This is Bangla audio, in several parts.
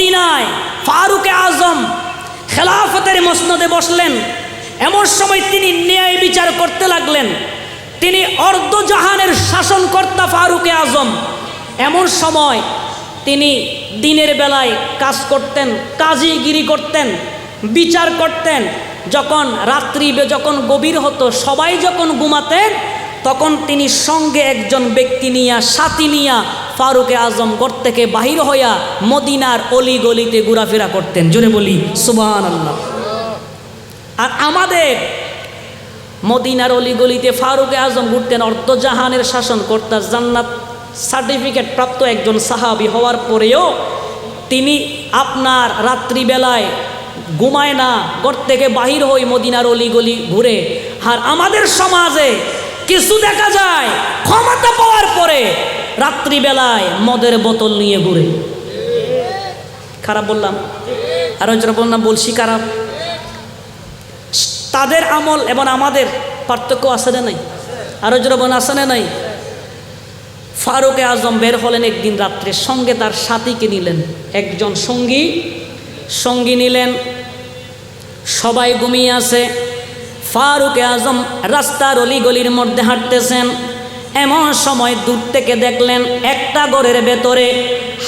মদিনায় ফারুকে আজম খেলাফতের মসনদে বসলেন। এমন সময় তিনি ন্যায় বিচার করতে লাগলেন। তিনি অর্ধজাহানের শাসনকর্তা ফারুকে আজম। এমন সময় তিনি দিনের বেলায় কাজ করতেন কাজীগিরি করতেন, বিচার করতেন। যখন রাত্রি যখন গভীর হতো, সবাই যখন ঘুমাতেন তখন তিনি সঙ্গে একজন ব্যক্তি নিয়া, সাথী নিয়া ফারুকে আজম ঘর থেকে বাহির হইয়া মদিনার অলি গলিতে ঘোরাফেরা করতেন। জোরে বলি সুবান আল্লাহ আর আমাদের মদিনার অলি গলিতে ফারুকে আজম ঘুরতেন অর্ধজাহানের শাসনকর্তা জান্নাত সার্টিফিকেট প্রাপ্ত একজন সাহাবি হওয়ার পরেও তিনি আপনার রাত্রিবেলায় ঘুমায় না, ঘর থেকে বাহির হই মদিনার অলি গলি ঘুরে। আর আমাদের সমাজে কিছু দেখা যায় ক্ষমতা পাওয়ার পরে রাত্রিবেলায় মদের বোতল নিয়ে ঘুরে। খারাপ বললাম? আরও যারা বললাম বলছি, খারাপ। তাদের আমল এবং আমাদের পার্থক্য আছে না নাই? আরও যেরকম আছে না নাই? ফারুকে আজম বের হলেন একদিন রাত্রে, সঙ্গে তার সাথীকে নিলেন। একজন সঙ্গী সঙ্গী নিলেন, সবাই ঘুমিয়ে আছে। ফারুকে আজম রাস্তার অলি গলির মধ্যে হাঁটতেছেন। এমন সময় দূর থেকে দেখলেন একটা ঘরের ভেতরে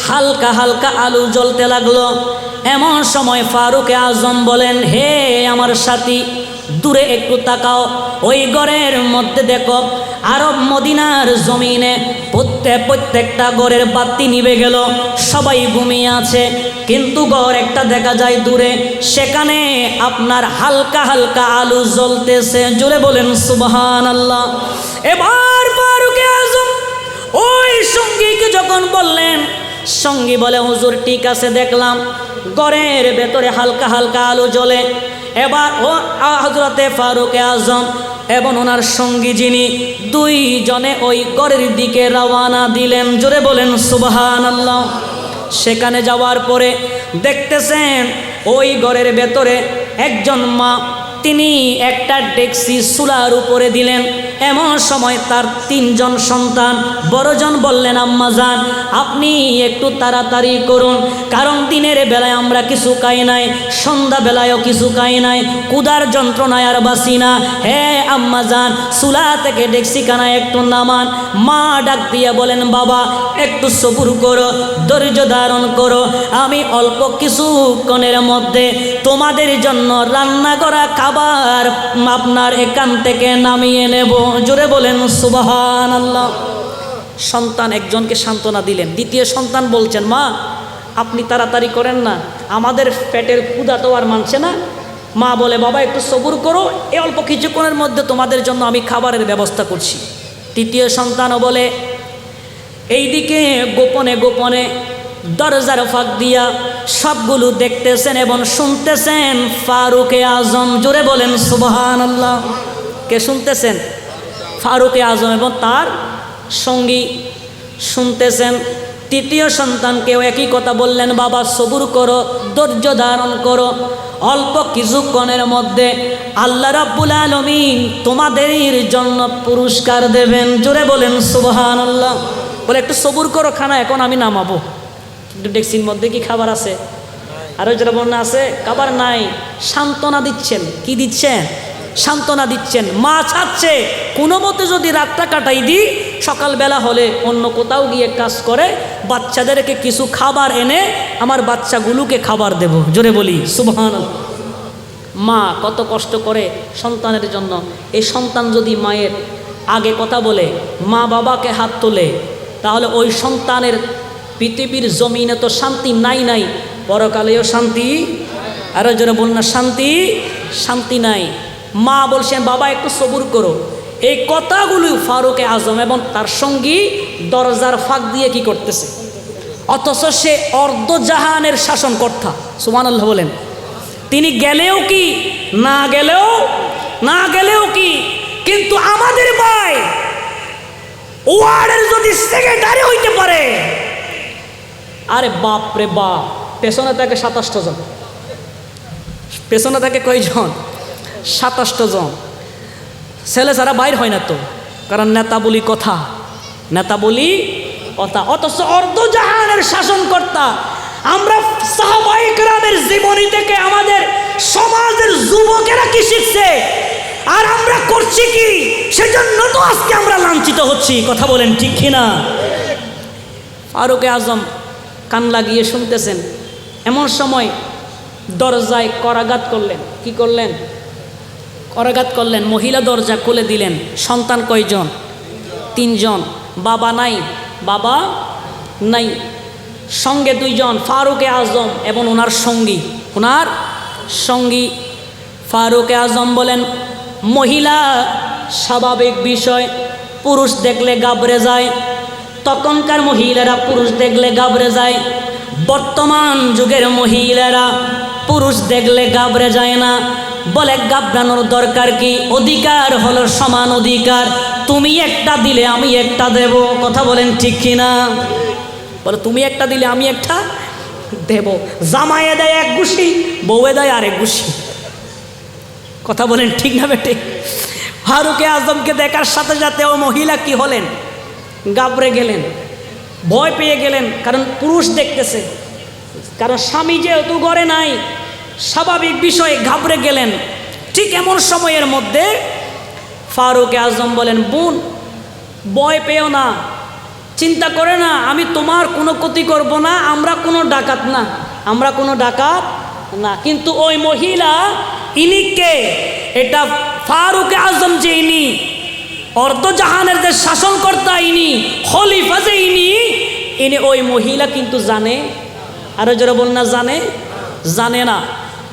হালকা হালকা আলু জ্বলতে লাগল। এমন সময় ফারুকে আজম বলেন, হে আমার সাথী, দূরে একটু তাকাও। ওই ঘরের মধ্যে দেখো আরব মদিনার জমিনে প্রত্যেক প্রত্যেকটা ঘরের বাতি নিভে গেল, সবাই ঘুমিয়ে আছে। কিন্তু ঘর একটা দেখা যায় দূরে, সেখানে আপনার হালকা হালকা আলু জ্বলতেছে। জোরে বলেন সুবহান আল্লাহ এবার ফারুকে আজম ওই সঙ্গীকে যখন বললেন, সঙ্গী বলে, হুজুর, ঠিক আছে, দেখলাম। ঘরের ভেতরে হালকা হালকা আলো জ্বলে। এবার ও হজরতে ফারুকে আজম এবং ওনার সঙ্গী যিনি দুইজনে ওই ঘরের দিকে রওয়ানা দিলেন। জোরে বলেন সুবহান আল্লাহ সেখানে যাওয়ার পরে দেখতেছেন ওই ঘরের ভেতরে একজন মা তিনি একটা ডেক্সি চুলার উপরে দিলেন। এমন সময় তার তিনজন সন্তান, বড়জন বললেন, আম্মা যান আপনি একটু তাড়াতাড়ি করুন, কারণ দিনের বেলায় আমরা কিছু খাই নাই সন্ধ্যা বেলায়ও কিছু খাই নাই, কুদার যন্ত্রণায় আর বাসি না। হে আম্মা যান চুলা থেকে ডেক্সি কানায় একটু নামান। মা ডাক দিয়ে বলেন, বাবা, একটু সবুর করো, ধৈর্য ধারণ করো। আমি অল্প কিছুক্ষণের মধ্যে তোমাদের জন্য রান্না করা খাবার আপনার এখান থেকে নামিয়ে নেব। জোরে বলেন সুবাহান আল্লাহ সন্তান একজনকে সান্ত্বনা দিলেন। দ্বিতীয় সন্তান বলছেন, মা, আপনি তাড়াতাড়ি করেন না। আমাদের পেটের ক্ষুদা তো আর মানছে না। মা বলে, বাবা, একটু সবুর করো। এ অল্প কিছুক্ষণের মধ্যে তোমাদের জন্য আমি খাবারের ব্যবস্থা করছি। তৃতীয় সন্তানও বলে, এইদিকে গোপনে গোপনে দরজার ফাঁক দিয়া সবগুলো দেখতেছেন এবং শুনতেছেন। ফারুকে আজম, জোরে বলেন সুবহান আল্লাহ কে শুনতেছেন? ফারুকে আজম এবং তার সঙ্গী শুনতেছেন। তৃতীয় সন্তানকেও একই কথা বললেন, বাবা, সবুর করো, ধৈর্য ধারণ করো। অল্প কিছুক্ষণের মধ্যে আল্লাহ রাব্বুল আলমিন তোমাদের জন্য পুরস্কার দেবেন। জোরে বলেন সুবহান আল্লাহ বলে, একটু সবুর করো, খানা, এখন আমি নামাবো। কিন্তু ডেক্সির মধ্যে কি খাবার আছে? আরও যারা বন্যা আছে? খাবার নাই। সান্ত্বনা দিচ্ছেন। কি দিচ্ছেন? সান্ত্বনা দিচ্ছেন। মা ছাড়ছে। কোনো মতে যদি রাতটা কাটাই দিই সকালবেলা হলে অন্য কোথাও গিয়ে কাজ করে বাচ্চাদেরকে কিছু খাবার এনে আমার বাচ্চাগুলোকে খাবার দেব। জোরে বলি সুবহান মা কত কষ্ট করে সন্তানের জন্য। এই সন্তান যদি মায়ের আগে কথা বলে মা বাবাকে হাত তোলে তাহলে ওই সন্তানের পৃথিবীর জমিনে তো শান্তি নাই নাই। পরকালেও শান্তি। আরও যারা বল না, শান্তি? শান্তি নাই। মা বলছেন, বাবা, একটু সবুর করো। এই কথাগুলো ফারুকে আজম এবং তার সঙ্গী দরজার ফাঁক দিয়ে কি করতেছে? অথচ সে অর্ধজাহানের শাসনকর্তা সুমান আল্লাহ বলেন। তিনি গেলেও কি, না গেলেও না গেলেও কি, কিন্তু আমাদের ভাই ওয়ার্ডের যদি সেক্রেটারি হইতে পারে আরে বাপ রে বাপ, পেছনে থাকে সাতাশটা জন। পেছনে থাকে কয়জন? সাতাশটা জন। ছেলে ছাড়া বাইর হয় না তো, কারণ নেতা বলি কথা, নেতা বলি কথা। অথচ অর্ধজাহানের শাসনকর্তা, আমরা জীবনী থেকে আমাদের সমাজের যুবকেরা কি শিখছে? আর আমরা করছি কি? সেজন্য তো আজকে আমরা লাঞ্ছিত হচ্ছি, কথা বলেন ঠিক কিনা? ফারুকে আজম কান লাগিয়ে শুনতেছেন। এমন সময় দরজায় করাঘাত করলেন। কি করলেন? করাঘাত করলেন। মহিলা দরজা খুলে দিলেন। সন্তান কয়জন? তিনজন। বাবা নাই। বাবা নাই। সঙ্গে দুইজন, ফারুকে আজম এবং ওনার সঙ্গী। ওনার সঙ্গী ফারুকে আজম বলেন, মহিলা, স্বাভাবিক বিষয়। পুরুষ দেখলে গাবড়ে যায় তখনকার মহিলারা পুরুষ দেখলে গাবড়ে যায়। বর্তমান যুগের মহিলারা পুরুষ দেখলে গাবড়ে যায় না। বলে গাবড়ানোর দরকার কি? অধিকার হলো সমান অধিকার। তুমি একটা দিলে আমি একটা দেব। কথা বলেন ঠিক কিনা বলে, তুমি একটা দিলে আমি একটা দেব। জামাইয়ে দেয় এক গুষি বউয়ে দেয় আরেক গুষি কথা বলেন ঠিক না বেটে? ফারুকে আজমকে দেখার সাথে সাথে ও মহিলা কি হলেন? গাবড়ে গেলেন। ভয় পেয়ে গেলেন, কারণ পুরুষ দেখতেছে। কারণ স্বামী যেহেতু ঘরে নাই, স্বাভাবিক বিষয়ে ঘাবড়ে গেলেন। ঠিক এমন সময়ের মধ্যে ফারুক আজম বলেন, বোন, ভয় পেও না, চিন্তা করে না, আমি তোমার কোনো ক্ষতি করব না, আমরা কোনো ডাকাত না, আমরা কোনো ডাকাত না। কিন্তু ওই মহিলা, ইনি কে? এটা ফারুক আজম যে ইনি অর্ধজাহানের যে শাসনকর্তা ইনি খলিফা যে ইনি ইনি ওই মহিলা কিন্তু জানে। আরও যারা বল না, জানে? জানে না।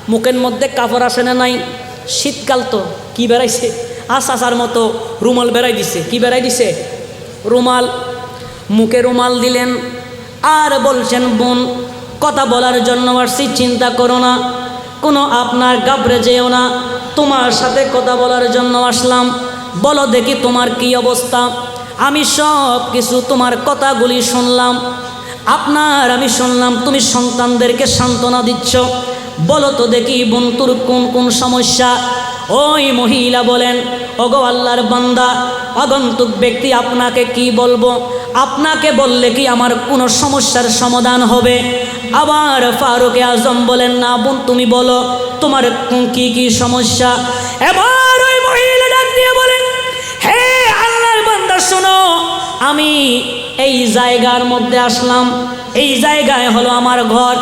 মুখের মধ্যে কাপড় আসে না নাই? শীতকাল তো, কি বেড়াইছে? আস আসার মতো রুমাল বেড়াই দিছে। কি বেড়াই দিছে? রুমাল। মুখে রুমাল দিলেন। আর বলছেন, বোন, কথা বলার জন্য আসছি, চিন্তা করো না। কোনো আপনার গাবড়ে যেও না। তোমার সাথে কথা বলার জন্য আসলাম। বলো দেখি তোমার কি অবস্থা? আমি সব কিছু তোমার কথাগুলি শুনলাম। আপনার আমি শুনলাম, তুমি সন্তানদেরকে সান্ত্বনা দিচ্ছ। বলো তো দেখি বোন তোর কোন কোন সমস্যা? ওই মহিলা বলেন, ওগো আল্লাহর বান্দা, আগন্তুক ব্যক্তি আপনাকে কি বলব? আপনাকে বললে কি আমার কোনো সমস্যার সমাধান হবে? আবার ফারুকে আজম বলেন, না বোন, তুমি বলো, তোমার কি কি সমস্যা? এবার আমি এই জায়গার মধ্যে আসলাম। এই জায়গায় হলো আমার ঘর।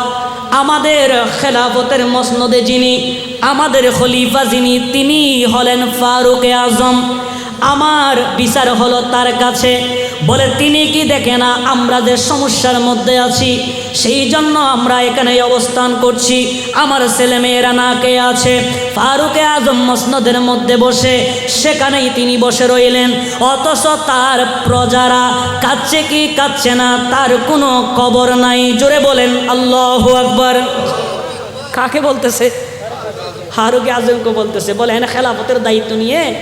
আমাদের খেলাফতের মসনদে যিনি, আমাদের খলিফা যিনি তিনি হলেন ফারুকে আজম। আমার বিচার হলো তার কাছে। বলে, তিনি কি দেখে না আমরা যে সমস্যার মধ্যে আছি? সেই জন্য আমরা এখানে অবস্থান করছি। আমার ছেলেমেয়েরা না কে আছে? ফারুকে আজম মসনদের মধ্যে বসে সেখানেই তিনি বসে রইলেন। অথচ তার প্রজারা কাচ্ছে কি কাচ্ছে না, তার কোনো কবর নাই। জোরে বলেন, আল্লাহ আকবর। কাকে বলতেছে? ফারুকে আজমকে বলতেছে। বলে হ্যাঁ খেলাফতের দায়িত্ব নিয়ে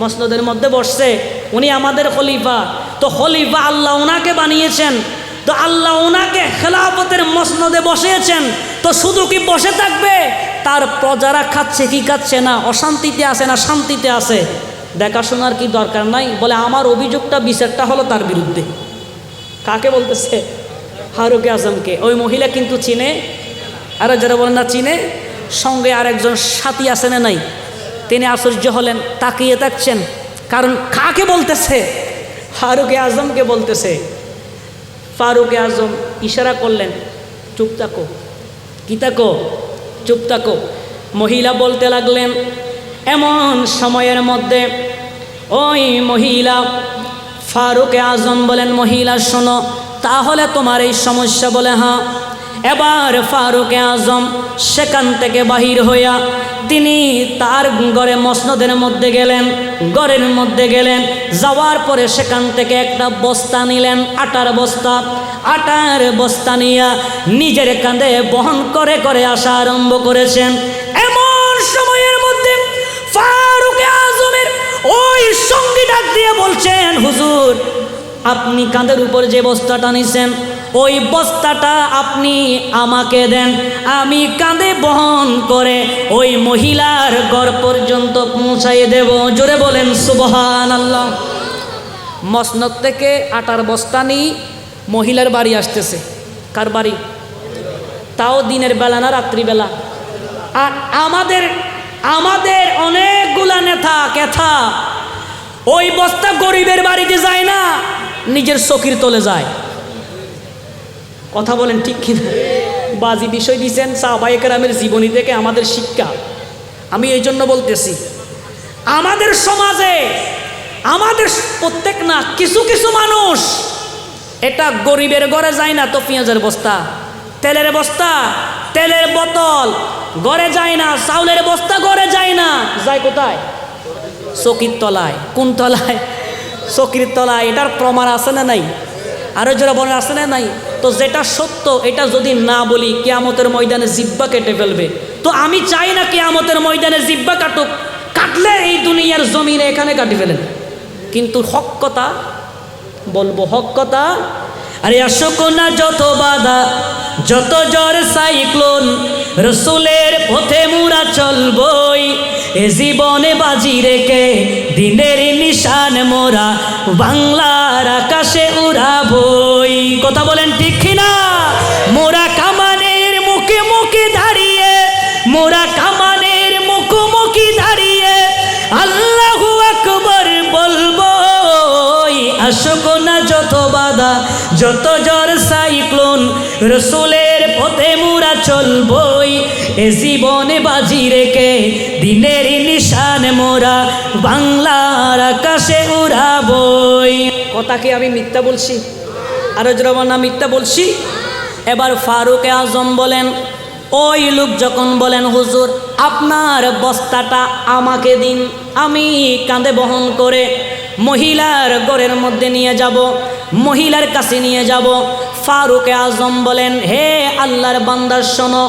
মসনদের মধ্যে বসছে। উনি আমাদের খলিফা। তো খলিফা আল্লাহ ওনাকে বানিয়েছেন, তো আল্লাহ ওনাকে খেলাফতের মসনদে বসিয়েছেন, তো শুধু কি বসে থাকবে? তার প্রজারা খাচ্ছে কি খাচ্ছে না, অশান্তিতে আছে না শান্তিতে আছে। দেখাশোনার কি দরকার নাই? বলে আমার অভিযোগটা, বিচারটা হলো তার বিরুদ্ধে। কাকে বলতেছে? ফারুকে আজমকে। ওই মহিলা কিন্তু চিনে? আরও যারা বলেন না চিনে? সঙ্গে আরেকজন সাথী আছে না নাই? তিনি আশ্চর্য হলেন, তাকিয়ে থাকছেন। কারণ কাকে বলতেছে? ফারুকে আজমকে বলতেছে, ফারুক আজম ইশারা করলেন, চুপ থাকো, কি থাকো, চুপ থাকো। মহিলা বলতে লাগলেন, এমন সময়ের মধ্যে ওই মহিলা, ফারুক আজম বলেন, মহিলা, শোনো, তাহলে তোমার এই সমস্যা বলে হ্যাঁ এবার ফারুকে আজম সেখান থেকে বাহির হইয়া তিনি তার গড়ে মসনদের মধ্যে গেলেন ঘরের মধ্যে গেলেন, যাওয়ার পরে সেখান থেকে একটা বস্তা নিলেন, আটার বস্তা। আটার বস্তা নিয়া নিজের কাঁধে বহন করে করে আসা আরম্ভ করেছেন। এমন সময়ের মধ্যে ফারুকে আজমের ওই সঙ্গী ডাক দিয়ে বলছেন, হুজুর, আপনি কাঁধের উপর যে বস্তাটা নিছেন ওই বস্তাটা আপনি আমাকে দেন। আমি কাঁধে বহন করে ওই মহিলার ঘর পর্যন্ত পৌঁছাই দেব। জোরে বলেন সুবহান আল্লাহ মসনদ থেকে আটার বস্তা নিয়ে মহিলার বাড়ি আসতেছে। কার বাড়ি? তাও দিনের বেলা না রাত্রিবেলা? আর আমাদের আমাদের অনেকগুলা নেতা, কেথা? ওই বস্তা গরিবের বাড়িতে যায় না, নিজের চকির তলে যায়। কথা বলেন ঠিক কিনা বাজি বিষয় দিচ্ছেন সাহবাইকেরামের জীবনী থেকে আমাদের শিক্ষা। আমি এই জন্য বলতেছি, আমাদের সমাজে, আমাদের প্রত্যেক না, কিছু কিছু মানুষ, এটা গরিবের ঘরে যায় না তো পেঁয়াজের বস্তা, তেলের বস্তা, তেলের বোতল, ঘরে যায় না, চাউলের বস্তা ঘরে যায় না, যায় কোথায়? চকির তলায়। কোন তলায়? চকির তলায়, এটার প্রমাণ আছে না নাই? আরও যারা বলে আছে না নাই? তো যেটা সত্য, এটা যদি না বলি, কেয়ামতের ময়দানে জিব্বা কেটে ফেলবে। তো আমি চাই না কেয়ামতের ময়দানে জিব্বা কাটুক। কাটলে এই দুনিয়ার জমিনে এখানে কাটি ফেলেন। কিন্তু হক কথা, বলব হক কথা, আরে অশোক না যত বাধা, যত জ্বর সাইক্লোন, রসুলের পথে মুরা চলবই এ জীবনে বাজি রেখে দিনের নিশান মোরা বাংলার আকাশে উড়া উড়াবই কথা বলেন ঠিক না মোরা কামানের মুখে মুখে দাঁড়িয়ে, মোরা কামানের মুখোমুখি দাঁড়িয়ে আল্লাহু আকবর বলব আসক না যত বাধা, যত জ্বর, সাইক্লোন রসুলের পথে মুরা চলবই, এ জীবনে বাজি রেখে দিনের নিশান মোরা বাংলার আকাশে উড়াবই। কথা কি আমি মিথ্যা বলছি? আরও না মিথ্যা বলছি? এবার ফারুক আজম বলেন, ওই লোক যখন বলেন, হুজুর, আপনার বস্তাটা আমাকে দিন, আমি কাঁধে বহন করে মহিলার গড়ের মধ্যে নিয়ে যাব, মহিলার কাছে নিয়ে যাব ফারুক আজম বলেন, হে আল্লাহর বান্দার শোনো,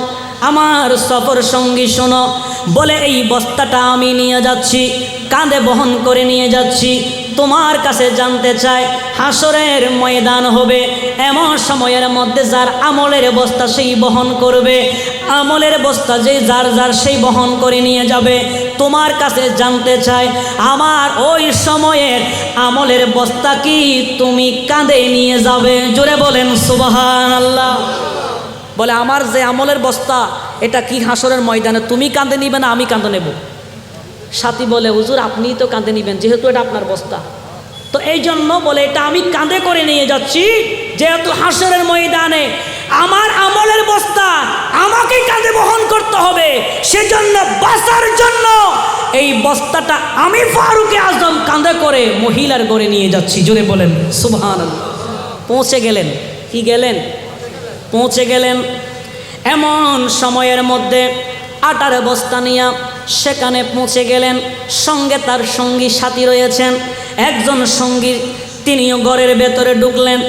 আমার সফর সঙ্গী শোনো, বলে এই বস্তাটা আমি নিয়ে যাচ্ছি, কাঁধে বহন করে নিয়ে যাচ্ছি, তোমার কাছে জানতে চাই হাসরের ময়দান হবে, এমন সময়ের মধ্যে যার আমলের বস্তা সেই বহন করবে আমলের বস্তা যে যার যার সেই বহন করে নিয়ে যাবে। তোমার কাছে জানতে চাই, আমার ওই সময়ের আমলের বস্তা কি তুমি কাঁধে নিয়ে যাবে? জোরে বলেন সুবাহান আল্লাহ বলে, আমার যে আমলের বস্তা, এটা কি হাসরের ময়দানে? তুমি কাঁধে নিবে না, আমি কাঁধে নেব। সাথী বলে, হুজুর, আপনি তো কাঁধে নিবেন, যেহেতু এটা আপনার বস্তা। তো এই জন্য বলে, এটা আমি কাঁধে করে নিয়ে যাচ্ছি, যেহেতু হাসরের ময়দানে আমার আমলের বস্তা আমাকে কাঁধে বহন করতে হবে, সেজন্য বাঁচার জন্য এই বস্তাটা আমি ফারুকে আজম কাঁধে করে মহিলার গড়ে নিয়ে যাচ্ছি। জোরে বলেন সুবহান পৌঁছে গেলেন, কি গেলেন? পৌঁছে গেলেন এমন সময়ের মধ্যে আটার বস্তা নিয়ে সেখানে পৌঁছে গেলেন। সঙ্গে তার সঙ্গী সাথী রয়েছেন, একজন সঙ্গী, তিনিও ঘরের ভেতরে ঢুকলেন।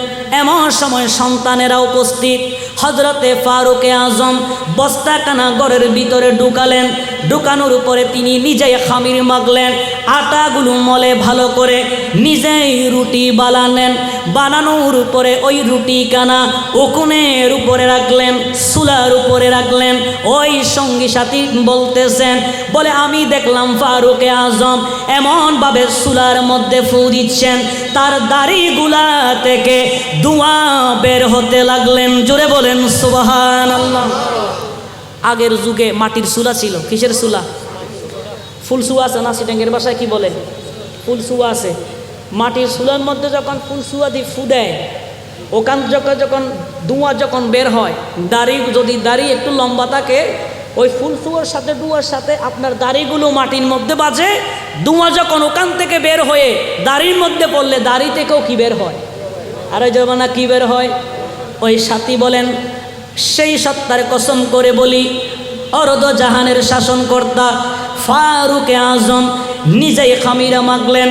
এমন সময় সন্তানেরা উপস্থিত। হজরতে ফারুকে আজম বস্তাকানা গড়ের ভিতরে ঢুকালেন। ঢুকানোর উপরে তিনি নিজেই খামির মাগলেন আটাগুলো মলে ভালো করে নিজেই রুটি বানালেন। বানানোর উপরে ওই রুটি কানা উকুনের উপরে রাখলেন সুলার উপরে রাখলেন, ওই সঙ্গী সাথী বলতেছেন, বলে, আমি দেখলাম ফারুকে আজম এমনভাবে সুলার মধ্যে ফু দিচ্ছেন, তার দাড়িগুলা থেকে ধোঁয়া বের হতে লাগলেন। জোরে বলেন সুবাহান আল্লাহ আগের যুগে মাটির চুলা ছিল, কিসের চুলা? ফুল সুয়া আছে না সিটাঙ্গের বাসায় কি বলে? ফুল সুয়া আছে। মাটির চুলার মধ্যে যখন ফুল সুয়া দিয়ে ফু দেয়, ওখান যখন যখন ধোঁয়া যখন বের হয়, দাড়ি যদি দাড়ি একটু লম্বা থাকে, ওই ফুলসুয়ার সাথে ডুয়ার সাথে আপনার দাড়িগুলো মাটির মধ্যে বাজে ধোঁয়া যখন ওখান থেকে বের হয়ে দাড়ির মধ্যে পড়লে দাড়ি থেকেও কি বের হয়? আর ওই জমানা কি বের হয়? ওই সাথী বলেন, সেই সত্তার কসম করে বলি, অরদ জাহানের শাসনকর্তা ফারুকে আজম নিজেই খামিরা মাগলেন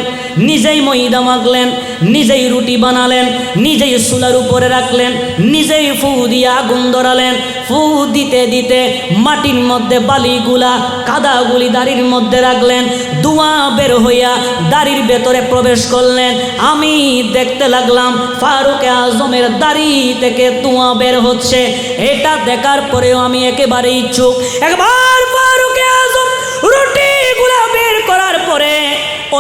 নিজেই ময়দা মাগলেন নিজেই রুটি বানালেন, নিজেই চুলার উপরে রাখলেন, নিজেই ফু দিয়ে আগুন ধরালেন। ফু দিতে দিতে মাটির মধ্যে বালিগুলা কাদাগুলি দাড়ির মধ্যে রাখলেন ধোঁয়া বের হইয়া দাড়ির ভেতরে প্রবেশ করলেন। আমি দেখতে লাগলাম ফারুক আজমের দাড়ি থেকে ধোঁয়া বের হচ্ছে। এটা দেখার পরেও আমি একেবারে ইচ্ছুক একবার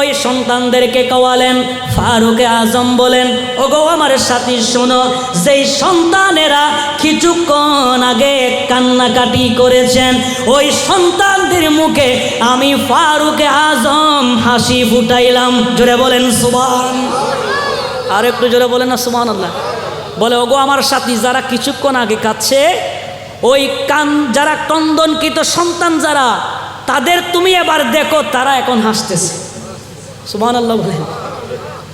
ওই সন্তানদেরকে কওয়ালেন, ফারুকে আজম বলেন, ওগো আমার সাথী, শোনো, যেই সন্তানেরা কিছুক্ষণ আগে কান্নাকাটি করেছেন, ওই সন্তানদের মুখে আমি ফারুকে আজম হাসি ফুটাইলাম। জোরে বলেন সুবান আর একটু জোরে বলেন না সুমান আল্লাহ বলে, ওগো আমার সাথী, যারা কিছুক্ষণ আগে কাচ্ছে ওই কান, যারা কন্দনকৃত সন্তান যারা, তাদের তুমি এবার দেখো, তারা এখন হাসতেছে। সুমান আল্লাহ বলেন।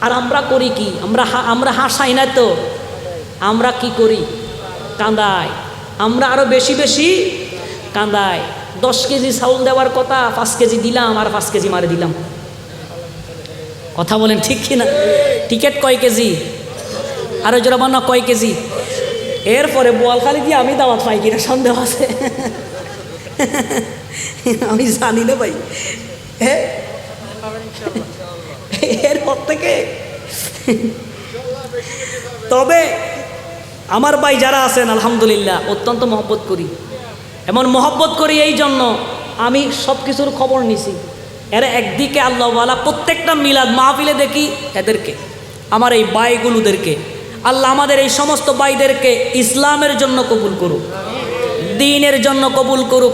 আর আমরা করি কি? আমরা আমরা হাসাই না তো? আমরা কি করি? কাঁদাই আমরা আরও বেশি বেশি কাঁদাই দশ কেজি চাউল দেওয়ার কথা, পাঁচ কেজি দিলাম আর পাঁচ কেজি মারে দিলাম। কথা বলেন ঠিক কি না টিকিট কয় কেজি? আরও জোড়া বান্না কয় কেজি? এরপরে বোয়ালখালি দিয়ে আমি দাওয়াত পাই কিনা সন্দেহ আছে? আমি জানি না ভাই। হ্যাঁ? এরপর থেকে। তবে আমার ভাই যারা আছেন, আলহামদুলিল্লাহ, অত্যন্ত মহব্বত করি। এমন মহব্বত করি এই জন্য আমি সব কিছুর খবর নিছি। এরা একদিকে আল্লাহওয়ালা প্রত্যেকটা মিলাদ মাহফিলে দেখি এদেরকে, আমার এই বাইগুলোদেরকে আল্লাহ আমাদের এই সমস্ত বাইদেরকে ইসলামের জন্য কবুল করুক, দিনের জন্য কবুল করুক,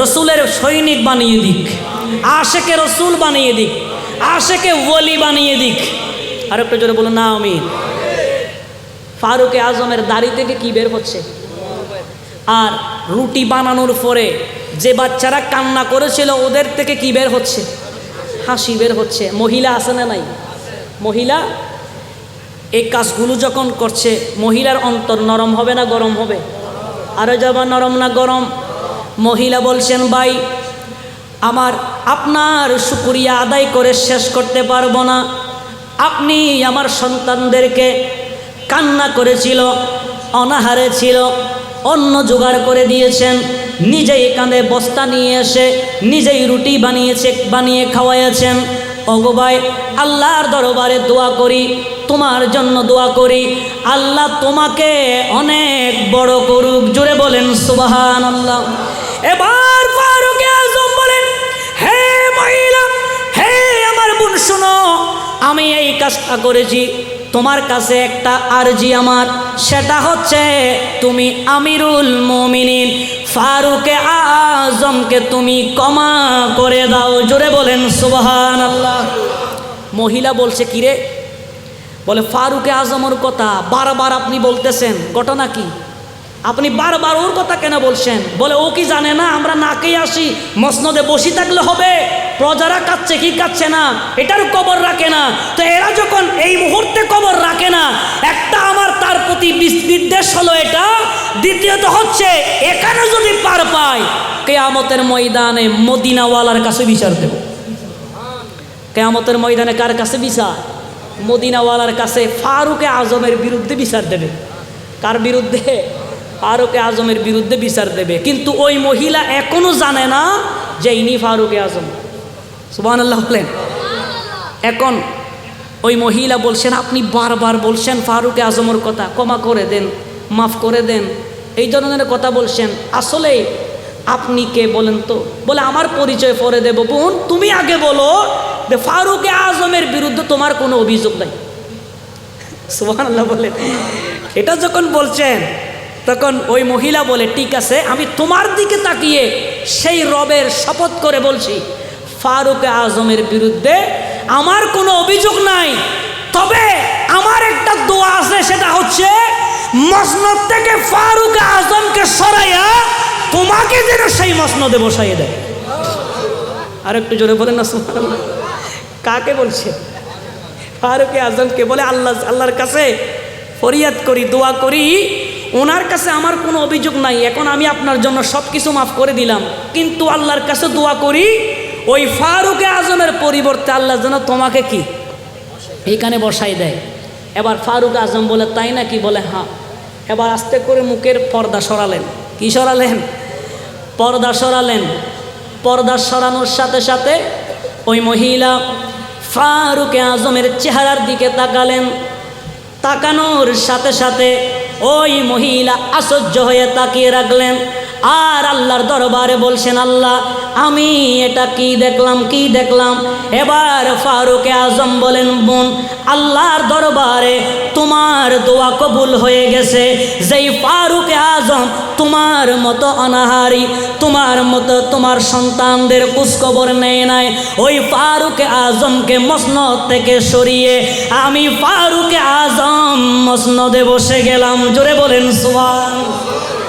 রসুলের সৈনিক বানিয়ে দিক। আশেকে রসুল বানিয়ে দিক, আশেকে ওলি বানিয়ে দিক। আর একটু জোরে বলুন, না আমি ফারুকে আজমের দাড়ি থেকে কি বের হচ্ছে? আর রুটি বানানোর পরে যে বাচ্চারা কান্না করেছিল, ওদের থেকে কি বের হচ্ছে? হাসি বের হচ্ছে। মহিলা আছে না নাই? মহিলা? এই কাজগুলো যখন করছে, মহিলার অন্তর নরম হবে না গরম হবে? আরও যাবা, নরম না গরম? মহিলা বলছেন, ভাই, আমার আপনার শুক্রিয়া আদায় করে শেষ করতে পারব না। আপনি আমার সন্তানদেরকে কান্না করেছিল, অনাহারে ছিল, অন্ন জোগাড় করে দিয়েছেন, নিজেই কাঁধে বস্তা নিয়ে এসে নিজেই রুটি বানিয়েছে, বানিয়ে খাওয়াইয়াছেন। অগোবাই আল্লাহর দরবারে দোয়া করি, তোমার জন্য দোয়া করি। আল্লাহ তোমাকে অনেক বড় করুক। জোরে বলেন সুবাহান আল্লাহ এবার শোনো, আমি এই কাজটা করেছি। তোমার কাছে একটা আরজি আমার। সেটা হচ্ছে তুমি আমিরুল মমিনিন, ফারুকে আজমকে তুমি কমা করে দাও। জোরে বলেন সুবহান আল্লাহ মহিলা বলছে কিরে বলে, ফারুকে আজমর কথা বারবার আপনি বলতেছেন, ঘটনা কি? আপনি বারবার ওর কথা কেন বলছেন? বলে, ও কি জানে না, আমরা নাকেই আসি, মসনদে বসি থাকলে হবে। প্রজারা কাচ্ছে কি কাচ্ছে না? এটার কবর রাখে না। তো এরা যখন এই মুহূর্তে কবর রাখে না, একটা আমার তার প্রতি বিদ্বেষ হলো এটা। দ্বিতীয়ত হচ্ছে, এখানে যদি পার পায়, কেয়ামতের ময়দানে মদিনাওয়ালার কাছে বিচার দেব। কেয়ামতের ময়দানে কার কাছে বিচার? মদিনাওয়ালার কাছে ফারুকে আজমের বিরুদ্ধে বিচার দেবে। কার বিরুদ্ধে? ফারুকে আজমের বিরুদ্ধে বিচার দেবে। কিন্তু ওই মহিলা এখনও জানে না যে ইনি ফারুকে আজম। সুবান আল্লাহ বলেন। এখন ওই মহিলা বলছেন, আপনি বারবার বলছেন ফারুকে আজমের কথা, ক্ষমা করে দেন, মাফ করে দেন। এই ধরনের কথা বলছেন। আসলে আপনি কে বলেন তো? বলে, আমার পরিচয় পরে দেব বোন, তুমি আগে বলো যে ফারুকে আজমের বিরুদ্ধে তোমার কোনো অভিযোগ নাই। সুবাহ আল্লাহ বলেন। এটা যখন বলছেন, তখন ওই মহিলা বলে, ঠিক আছে, আমি তোমার দিকে তাকিয়ে সেই রবের শপথ করে বলছি। ফারুক আজমের বিরুদ্ধে আমার কোনো অভিযোগ নাই। তবে আমার একটা দোয়া আছে, সেটা হচ্ছে, মসনদ থেকে ফারুক আজমকে সরাইয়া তোমাকে যেন সেই মসনদে বসাইয়ে দেয়। আর একটু জোরে বলেন না। কাকে বলছে? ফারুকে আজমকে বলে, আল্লাহ, আল্লাহর কাছে ফরিয়াদ করি, দোয়া করি, ওনার কাছে আমার কোনো অভিযোগ নাই। এখন আমি আপনার জন্য সব কিছু মাফ করে দিলাম। কিন্তু আল্লাহর কাছে দোয়া করি ওই ফারুকে আজমের পরিবর্তে আল্লাহ যেন তোমাকে কি? এইখানে বসাই দেয়। এবার ফারুক আজম বলে, তাই নাকি? বলে হ্যাঁ। এবার আস্তে করে মুখের পর্দা সরালেন। কি সরালেন? পর্দা সরালেন। পর্দা সরানোর সাথে সাথে ওই মহিলা ফারুকে আজমের চেহারার দিকে তাকালেন। তাকানোর সাথে সাথে ওই মহিলা আশ্চর্য হয়ে তাকিয়ে রাখলেন। আর আল্লাহর দরবারে বলছেন, আল্লাহ, আমি এটা কি দেখলাম কি দেখলাম? এবার ফারুক আজম বলেন, বোন, আল্লাহর দরবারে তোমার দোয়া কবুল হয়ে গেছে। যেই ফারুক আজম তোমার মতো অনাহারি, তোমার মতো তোমার সন্তানদের কুসখবর নেয় নাই, ওই ফারুক আজমকে মসনদ থেকে সরিয়ে আমি ফারুক আজম মসনদে বসে গেলাম। জোরে বলেন, সুবহান